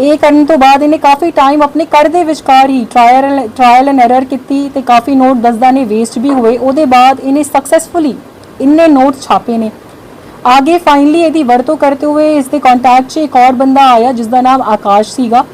ਇਹ ਕਰਨ ਤੋਂ ਬਾਅਦ ਇਹਨੇ ਕਾਫੀ ਟਾਈਮ ਆਪਣੇ ਕਰ ਦੇ ਵਿਚਕਾਰ ਹੀ ਟ੍ਰਾਇਲ ਟ੍ਰਾਇਲ ਐਂਡ ਐਰਰ ਕੀਤੀ ਤੇ ਕਾਫੀ ਨੋਟ ਦਸਦਾ ਨੇ ਵੇਸਟ ਵੀ ਹੋਏ। ਉਹਦੇ ਬਾਅਦ ਇਹਨੇ ਸਕਸੈਸਫੁਲੀ ਇੰਨੇ ਨੋਟ ਛਾਪੇ ਨੇ। ਆਗੇ ਫਾਈਨਲੀ ਇਹਦੀ ਵਰਤੋਂ ਕਰਦੇ ਹੋਏ ਇਸ ਦੇ ਕੰਟੈਕਟ 'ਚ ਇੱਕ ਹੋਰ ਬੰਦਾ ਆਇਆ ਜਿਸ ਦਾ ਨਾਮ ਆਕਾਸ਼ ਸੀਗਾ।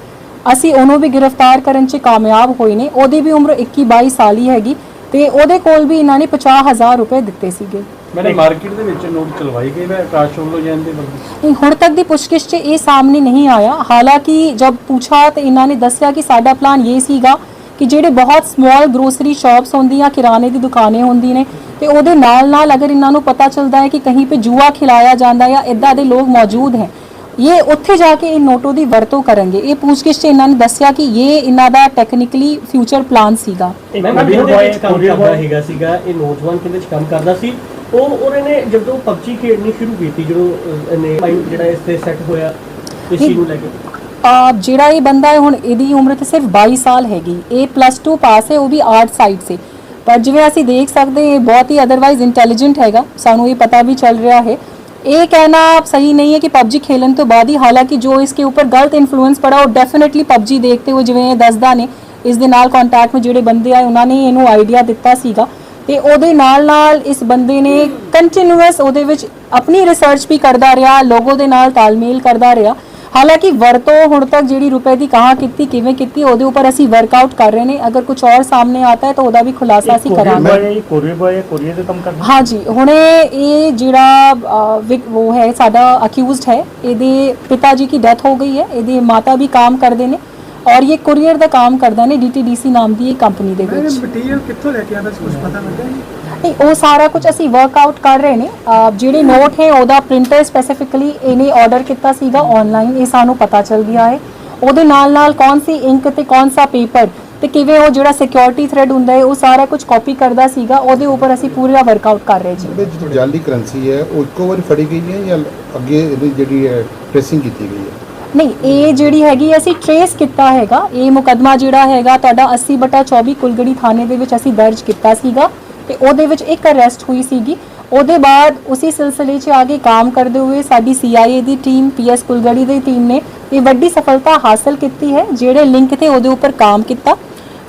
ਅਸੀਂ ਉਹਨੂੰ ਵੀ ਗ੍ਰਿਫਤਾਰ ਕਰਨ 'ਚ ਕਾਮਯਾਬ ਹੋਏ ਨੇ। ਉਹਦੀ ਵੀ ਉਮਰ 21 22 ਸਾਲ ਹੀ ਹੈਗੀ ਤੇ ਉਹਦੇ ਕੋਲ ਵੀ ਇਹਨਾਂ ਨੇ 50000 ਰੁਪਏ ਦਿੱਤੇ ਸੀਗੇ। ਮੈਨੇ ਮਾਰਕੀਟ ਦੇ ਵਿੱਚ ਨੋਟ ਚਲਵਾਈ ਗਈ ਹੈ ਆਕਾਸ਼ ਵੱਲੋਂ ਜਾਂਦੇ ਬੰਦੇ ਨਹੀਂ ਹੁਣ ਤੱਕ ਦੀ ਪੁੱਛਗਿੱਛ 'ਚ ਇਹ ਸਾਹਮਣੇ ਨਹੀਂ ਆਇਆ ਹਾਲਾਂਕਿ ਜਦ ਪੁੱਛਾ ਤੇ ਇਹਨਾਂ ਨੇ ਦੱਸਿਆ ਕਿ ਸਾਡਾ ਪਲਾਨ ਇਹ ਸੀਗਾ ਕਿ ਜਿਹੜੇ ਬਹੁਤ ਸਮਾਲ ਗਰੋਸਰੀ ਸ਼ਾਪਸ ਹੁੰਦੀਆਂ ਕਿਰਾਣੇ ਦੀ ਦੁਕਾਨੇ ਹੁੰਦੀ ਨੇ ਤੇ ਉਹਦੇ ਨਾਲ ਨਾਲ ਅਗਰ ਇਹਨਾਂ ਨੂੰ ਪਤਾ ਚੱਲਦਾ ਹੈ ਕਿ ਕਹੀਂ ਤੇ ਜੂਆ ਖਿਲਾਇਆ ਜਾਂਦਾ ਜਾਂ ਇਦਾਂ ਦੇ ਲੋਕ ਮੌਜੂਦ ਹੈ ਇਹ ਉੱਥੇ ਜਾ ਕੇ ਇਹ ਨੋਟੋ ਦੀ ਵਰਤੋਂ ਕਰਨਗੇ ਇਹ ਪੁੱਛਗਿੱਛ 'ਚ ਇਹਨਾਂ ਨੇ ਦੱਸਿਆ ਕਿ ਇਹ ਇਹਨਾਂ ਦਾ ਟੈਕਨੀਕਲੀ ਫਿਊਚਰ ਪਲਾਨ ਸੀਗਾ ਮੈਂ ਵਿੱਚ ਕੰਮ ਕਰਦਾ boy- ਹੈਗਾ ਸੀਗਾ ਇਹ ਨੌਜਵਾਨ ਕਿਹਦੇ ਚ ਕੰਮ ਕਰਦਾ ਸੀ ਉਹ ਉਹਨੇ ਨੇ ਜਦੋਂ ਪਬਜੀ ਖੇਡਣੀ ਸ਼ੁਰੂ ਕੀਤੀ ਜਦੋਂ ਇਹਨੇ ਮਾਈਂਡ ਜਿਹੜਾ ਇਸ ਤੇ ਸੈੱਟ ਹੋਇਆ ਇਸ ਚੀਜ਼ ਨੂੰ ਲੈ ਕੇ? ਆ ਜਿਹੜਾ ਇਹ ਬੰਦਾ ਹੈ ਹੁਣ ਇਹਦੀ ਉਮਰ ਤੇ ਸਿਰਫ 22 ਸਾਲ ਹੈਗੀ। ਇਹ ਪਲੱਸ 2 ਪਾਸ ਹੈ ਉਹ ਵੀ ਆਰਟ ਸਾਈਡ ਸੇ। ਪਰ ਜਿਵੇਂ ਅਸੀਂ ਦੇਖ ਸਕਦੇ ਇਹ ਬਹੁਤ ਹੀ ਅਦਰਵਾਈਜ਼ ਇੰਟੈਲੀਜੈਂਟ ਹੈਗਾ। ਸਾਨੂੰ ਇਹ ਪਤਾ ਵੀ ਚੱਲ ਰਿਹਾ ਹੈ। ਇਹ ਕਹਿਣਾ ਸਹੀ ਨਹੀਂ ਹੈ ਕਿ ਪਬਜੀ ਖੇਲਣ ਤੋਂ ਬਾਅਦ ਹੀ ਹਾਲਾਂਕਿ ਜੋ ਇਸਕੇ ਉੱਪਰ ਗਲਤ ਇਨਫਲੂਐਂਸ ਪੜਾ ਉਹ ਡੈਫੀਨਿਟਲੀ PUBG ਦੇਖਤੇ ਹੋਏ ਜਿਵੇਂ ਦੱਸਦਾ ਨੇ ਇਸ ਦੇ ਨਾਲ ਕੰਟੈਕਟ ਵਿੱਚ ਜਿਹੜੇ ਬੰਦੇ ਆਏ ਉਹਨਾਂ ਨੇ ਇਹਨੂੰ ਆਈਡੀਆ ਦਿੱਤਾ ਸੀਗਾ। ਤੇ ਉਹਦੇ ਨਾਲ ਨਾਲ ਇਸ ਬੰਦੇ ਨੇ ਕੰਟੀਨਿਊਅਸ ਉਹਦੇ ਵਿੱਚ ਆਪਣੀ ਰਿਸਰਚ ਵੀ ਕਰਦਾ ਰਿਹਾ ਲੋਗੋ ਦੇ ਨਾਲ ਤਾਲਮੇਲ ਕਰਦਾ ਰਿਹਾ। ਹਾਲਾਂਕਿ ਵਰਤੋਂ ਹੁਣ ਤੱਕ ਜਿਹੜੀ ਰੁਪਏ ਦੀ ਕਹਾਂ ਕੀਤੀ ਕਿਵੇਂ ਕੀਤੀ ਉਹਦੇ ਉੱਪਰ ਅਸੀਂ ਵਰਕਆਊਟ ਕਰ ਰਹੇ ਨੇ। ਅਗਰ ਕੁਝ ਹੋਰ ਸਾਹਮਣੇ ਆਤਾ ਹੈ ਤਾਂ ਉਹਦਾ ਵੀ ਖੁਲਾਸਾ ਅਸੀਂ ਕਰਾਂਗੇ। ਕੋਰੀਅਰ ਬॉय ਕੋਰੀਅਰ ਦੇ ਕੰਮ ਕਰਦਾ। ਹਾਂਜੀ ਹੁਣੇ ਇਹ ਜਿਹੜਾ ਉਹ ਹੈ ਸਾਡਾ ਅਕਿਊਜ਼ਡ ਹੈ। ਇਹਦੇ ਪਿਤਾ ਜੀ ਦੀ ਡੈਥ ਹੋ ਗਈ ਹੈ। ਇਹਦੇ ਮਾਤਾ ਵੀ ਕੰਮ ਕਰਦੇ ਨੇ। ਔਰ ਇਹ ਕੁਰੀਅਰ ਦਾ ਕੰਮ ਕਰਦਾ ਨੇ DTDC ਨਾਮ ਦੀ ਇਹ ਕੰਪਨੀ ਦੇ ਵਿੱਚ। ਮਟੀਰੀਅਲ ਕਿੱਥੋਂ ਲੈ ਕੇ ਆਉਂਦਾ ਕੁਝ ਪਤਾ ਲੱਗਾ ਨਹੀਂ ਉਹ ਸਾਰਾ ਕੁਝ ਅਸੀਂ ਵਰਕਆਊਟ ਕਰ ਰਹੇ ਨੇ। ਜਿਹੜੇ ਨੋਟ ਹੈ ਉਹਦਾ ਪ੍ਰਿੰਟਰ ਸਪੈਸੀਫਿਕਲੀ ਇਹਨੇ ਆਰਡਰ ਕੀਤਾ ਸੀਗਾ ਆਨਲਾਈਨ ਇਹ ਸਾਨੂੰ ਪਤਾ ਚੱਲ ਗਿਆ ਹੈ। ਉਹਦੇ ਨਾਲ ਨਾਲ ਕੌਣ ਸੀ ਇੰਕ ਤੇ ਕੌਣ ਸਾ ਪੇਪਰ ਤੇ ਕਿਵੇਂ ਉਹ ਜਿਹੜਾ ਸਿਕਿਉਰਿਟੀ ਥ੍ਰੈਡ ਹੁੰਦਾ ਹੈ ਉਹ ਸਾਰਾ ਕੁਝ ਕਾਪੀ ਕਰਦਾ ਸੀਗਾ। ਉਹਦੇ ਉੱਪਰ ਅਸੀਂ ਪੂਰਾ ਵਰਕਆਊਟ ਕਰ ਰਹੇ ਜੀ। ਜਿਹੜੇ ਜਿਹੜੀ ਜਾਲੀ ਕਰੰਸੀ ਹੈ ਉਹ ਇੱਕੋ ਵਾਰੀ ਫੜੀ ਗਈ ਹੈ ਜਾਂ ਅੱਗੇ ਇਹਦੀ ਜਿਹੜੀ ਹੈ ਟ੍ਰੇਸਿੰਗ ਕੀਤੀ ਗਈ ਹੈ? ਨਹੀਂ, ਇਹ ਜਿਹੜੀ ਹੈਗੀ ਅਸੀਂ ਟਰੇਸ ਕੀਤਾ ਹੈਗਾ। ਇਹ ਮੁਕਦਮਾ ਜਿਹੜਾ ਹੈਗਾ, ਤੁਹਾਡਾ 80 ਬਟਾ 24 ਕੁਲਗੜੀ ਥਾਣੇ ਦੇ ਵਿੱਚ ਅਸੀਂ ਦਰਜ ਕੀਤਾ ਸੀਗਾ ਤੇ ਉਹਦੇ ਵਿੱਚ ਇੱਕ ਅਰੈਸਟ ਹੋਈ ਸੀਗੀ। ਉਹਦੇ ਬਾਅਦ ਉਸੇ ਸਿਲਸਿਲੇ 'ਚ ਆਗੇ ਕੰਮ ਕਰਦੇ ਹੋਏ ਸਾਡੀ CIA ਦੀ ਟੀਮ PS ਕੁਲਗੜੀ ਦੀ ਟੀਮ ਨੇ ਇਹ ਵੱਡੀ ਸਫਲਤਾ ਹਾਸਲ ਕੀਤੀ ਹੈ, ਜਿਹੜੇ ਲਿੰਕ ਤੇ ਉਹਦੇ ਉੱਪਰ ਕੰਮ ਕੀਤਾ।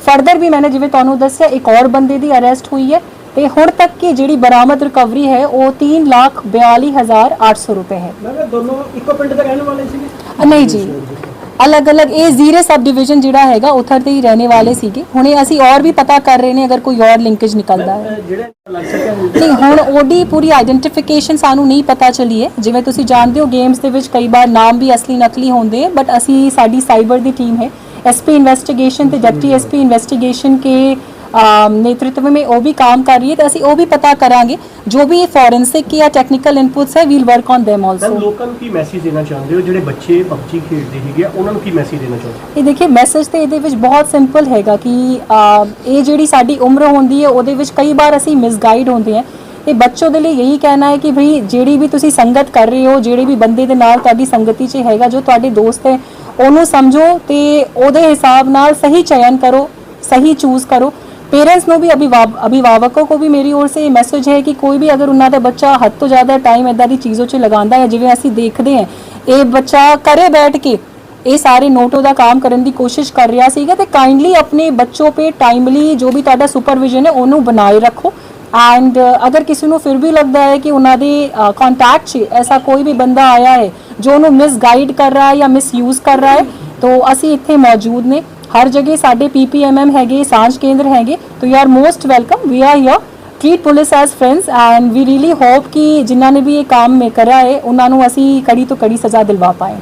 ਫਰਦਰ ਵੀ ਮੈंने ਜਿਵੇਂ ਤੁਹਾਨੂੰ ਦੱਸਿਆ, ਇੱਕ ਹੋਰ ਬੰਦੇ ਦੀ ਅਰੈਸਟ ਹੋਈ ਹੈ। ਤੇ ਹੁਣ ਤੱਕ ਕੀ ਜਿਹੜੀ ਬਰਾਮਦ ਰਿਕਵਰੀ ਹੈ ਉਹ 3 ਲੱਖ 42800 ਰੁਪਏ ਹੈ ਮੈਂ ਕਿਹਾ ਦੋਨੋਂ ਇੱਕੋ ਪਿੰਡ ਦੇ ਰਹਿਣ ਵਾਲੇ ਸੀਗੇ ਅ, ਨਹੀਂ ਜੀ ਅਲੱਗ-ਅਲੱਗ ਇਹ ਜ਼ੀਰੇ ਸਬ ਡਿਵੀਜ਼ਨ ਜਿਹੜਾ ਹੈਗਾ ਉਥਰ ਦੇ ਹੀ ਰਹਿਣੇ ਵਾਲੇ ਸੀਗੇ ਹੁਣੇ ਅਸੀਂ ਔਰ ਵੀ ਪਤਾ ਕਰ ਰਹੇ ਨੇ ਅਗਰ ਕੋਈ ਔਰ ਲਿੰਕੇਜ ਨਿਕਲਦਾ ਹੈ ਅਹ, ਜਿਹੜਾ ਲੱਗ ਸਕਿਆ ਹੁਣ ਨਹੀਂ ਹੁਣ ਉਹਦੀ ਪੂਰੀ ਆਇਡੈਂਟੀਫਿਕੇਸ਼ਨ ਸਾਨੂੰ ਨਹੀਂ ਪਤਾ ਚੱਲੀ ਹੈ ਜਿਵੇਂ ਤੁਸੀਂ ਜਾਣਦੇ ਹੋ ਗੇਮਸ ਦੇ ਵਿੱਚ ਕਈ ਵਾਰ ਨਾਮ ਵੀ ਅਸਲੀ ਨਕਲੀ ਹੁੰਦੇ ਹੈ ਬਟ ਅਸੀਂ ਸਾਡੀ ਸਾਈਬਰ ਦੀ ਟੀਮ ਹੈ एसपी इन्वेस्टिगेशन ਤੇ ਡਿਪਟੀ ਐਸਪੀ ਇਨਵੈਸਟੀਗੇਸ਼ਨ के अम, नेतृत्व में वो भी काम कर रही है तो ਅਸੀਂ ਉਹ ਵੀ ਪਤਾ ਕਰਾਂਗੇ ਜੋ ਵੀ ਫੋਰੈਂਸਿਕ ਜਾਂ ਟੈਕਨੀਕਲ ਇਨਪੁਟਸ ਹੈ ਵੀਲ ਵਰਕ ਔਨ them ਮੈਂ ਆਲਸੋ ਲੋਕਾਂ ਨੂੰ ਕੀ ਮੈਸੇਜ ਦੇਣਾ ਚਾਹੁੰਦੇ ਹੋ ਜਿਹੜੇ ਬੱਚੇ PUBG ਖੇਡਦੇ ਹੈਗੇ ਆ ਉਹਨਾਂ ਨੂੰ ਕੀ ਮੈਸੇਜ ਦੇਣਾ ਚਾਹੁੰਦੇ ਹੋ? ਇਹ ਦੇਖਿਏ ਮੈਸੇਜ ਤੇ ਇਹਦੇ ਵਿੱਚ ਬਹੁਤ ਸਿੰਪਲ ਹੈਗਾ ਕਿ ਆ, ਇਹ ਜਿਹੜੀ ਸਾਡੀ ਉਮਰ ਹੁੰਦੀ ਹੈ ਉਹਦੇ ਵਿੱਚ ਕਈ ਵਾਰ ਅਸੀਂ ਮਿਸਗਾਈਡ ਹੁੰਦੇ ਹਾਂ ਤੇ ਬੱਚੋ ਦੇ ਲਈ ਇਹੀ ਕਹਿਣਾ ਹੈ ਕਿ ਭਈ ਜਿਹੜੀ ਵੀ ਤੁਸੀਂ ਸੰਗਤ ਕਰ ਰਹੇ ਹੋ ਜਿਹੜੇ ਵੀ ਬੰਦੇ ਦੇ ਨਾਲ ਤੁਹਾਡੀ ਸੰਗਤੀ 'ਚ ਹੈਗਾ ਜੋ ਤੁਹਾਡੇ ਦੋਸਤ ਹੈ ਉਹਨੂੰ ਸਮਝੋ ਤੇ ਉਹਦੇ ਹਿਸਾਬ ਨਾਲ ਸਹੀ ਚਯਨ ਕਰੋ ਸਹੀ ਚੂਜ਼ ਕਰੋ पेरेंट्स ਨੂੰ ਵੀ ਅਭਿਭਾਵਕਾਂ ਕੋ ਵੀ ਮੇਰੀ ਔਰ ਸੇ ਇਹ ਮੈਸੇਜ ਹੈ ਕਿ ਕੋਈ ਵੀ ਅਗਰ ਉਹਨਾਂ ਦਾ ਬੱਚਾ ਹੱਦ ਤੋਂ ਜ਼ਿਆਦਾ ਟਾਈਮ ਇਦਾਂ ਦੀ ਚੀਜ਼ੋਂ 'ਚ ਲਗਾਉਂਦਾ ਹੈ, ਜਿਵੇਂ ਅਸੀਂ ਦੇਖਦੇ ਹਾਂ, ਇਹ ਬੱਚਾ ਕਰੇ ਬੈਠ ਕੇ ਇਹ ਸਾਰੇ ਨੋਟੋ ਦਾ ਕੰਮ ਕਰਨ ਦੀ ਕੋਸ਼ਿਸ਼ ਕਰ ਰਿਹਾ ਸੀਗਾ ਤੇ ਕਾਈਂਡਲੀ ਆਪਣੇ ਬੱਚੋ 'ਤੇ ਟਾਈਮਲੀ ਜੋ ਵੀ ਤੁਹਾਡਾ ਸੁਪਰਵਿਜ਼ਨ ਹੈ, ਉਹਨੂੰ ਬਣਾਏ ਰੱਖੋ। ਐਂਡ ਅਗਰ ਕਿਸੇ ਨੂੰ ਫਿਰ ਵੀ ਲੱਗਦਾ ਹੈ ਕਿ ਉਹਨਾਂ ਦੇ ਕੰਟੈਕਟ 'ਚ ਐਸਾ ਕੋਈ ਵੀ ਬੰਦਾ ਆਇਆ ਹੈ, ਜੋ ਉਹਨੂੰ ਮਿਸਗਾਈਡ ਕਰ ਰਿਹਾ ਹੈ ਜਾਂ ਮਿਸਯੂਜ਼ ਕਰ ਰਿਹਾ ਹੈ, ਤਾਂ ਅਸੀਂ ਇੱਥੇ ਮੌਜੂਦ ਨੇ। ਹਰ ਜਗ੍ਹਾ ਸਾਡੇ ਪੀਪੀਐਮਐਮ ਹੈਗੇ, ਸਾਂਝ ਕੇਂਦਰ ਹੈਗੇ। ਤੋ you are most welcome we are here treat police as friends and we really hope ਕਿ ਜਿਨ੍ਹਾਂ ਨੇ ਵੀ ਇਹ ਕੰਮ ਮੈਂ ਕਰਿਆ ਹੈ, ਉਹਨਾਂ ਨੂੰ ਅਸੀਂ ਕੜੀ ਤੋਂ ਕੜੀ ਸਜ਼ਾ ਦਿਲਵਾ ਪਾਏ।